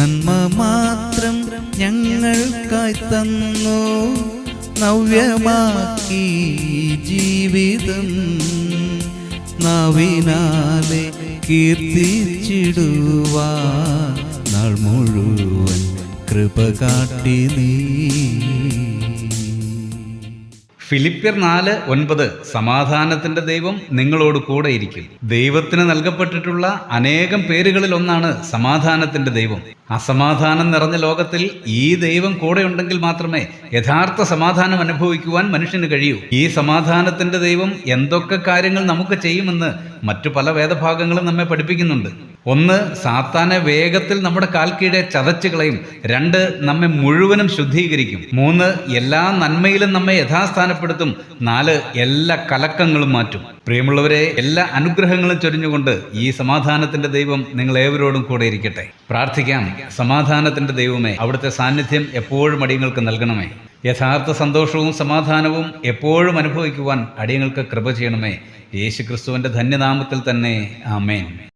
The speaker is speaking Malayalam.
നന്മ മാത്രം ഞങ്ങൾക്കായി തന്നു നവ്യമാക്കി ജീവിതം നാവിനാലെ കീർത്തിച്ചിടുവാ. നാൾ മുഴുവൻ കൃപ കാട്ടി നീ. ഫിലിപ്പിയർ നാല് ഒൻപത് സമാധാനത്തിന്റെ ദൈവം നിങ്ങളോട് കൂടെ ഇരിക്കും. ദൈവത്തിന് നൽകപ്പെട്ടിട്ടുള്ള അനേകം പേരുകളിൽ ഒന്നാണ് സമാധാനത്തിന്റെ ദൈവം. അസമാധാനം നിറഞ്ഞ ലോകത്തിൽ ഈ ദൈവം കൂടെ ഉണ്ടെങ്കിൽ മാത്രമേ യഥാർത്ഥ സമാധാനം അനുഭവിക്കുവാൻ മനുഷ്യന് കഴിയൂ. ഈ സമാധാനത്തിന്റെ ദൈവം എന്തൊക്കെ കാര്യങ്ങൾ നമുക്ക് ചെയ്യുമെന്ന് മറ്റു പല വേദഭാഗങ്ങളും നമ്മെ പഠിപ്പിക്കുന്നുണ്ട്. ഒന്ന് സാത്താനെ വേഗത്തിൽ നമ്മുടെ കാൽക്കീഴെ ചതച്ചു കളയും രണ്ട് നമ്മെ മുഴുവനും ശുദ്ധീകരിക്കും. മൂന്ന് എല്ലാ നന്മയിലും നമ്മെ യഥാസ്ഥാനപ്പെടുത്തും. നാല് എല്ലാ കലക്കങ്ങളും മാറ്റും. പ്രിയമുള്ളവരെ എല്ലാ അനുഗ്രഹങ്ങളും ചൊരിഞ്ഞുകൊണ്ട് ഈ സമാധാനത്തിന്റെ ദൈവം നിങ്ങൾ ഏവരോടും കൂടെ ഇരിക്കട്ടെ. പ്രാർത്ഥിക്കാം. സമാധാനത്തിന്റെ ദൈവമേ അവിടുത്തെ സാന്നിധ്യം എപ്പോഴും അടിയങ്ങൾക്ക് നൽകണമേ. യഥാർത്ഥ സന്തോഷവും സമാധാനവും എപ്പോഴും അനുഭവിക്കുവാൻ അടിയങ്ങൾക്ക് കൃപ ചെയ്യണമേ. യേശു ക്രിസ്തുവിന്റെ ധന്യനാമത്തിൽ തന്നെ. ആമേൻ.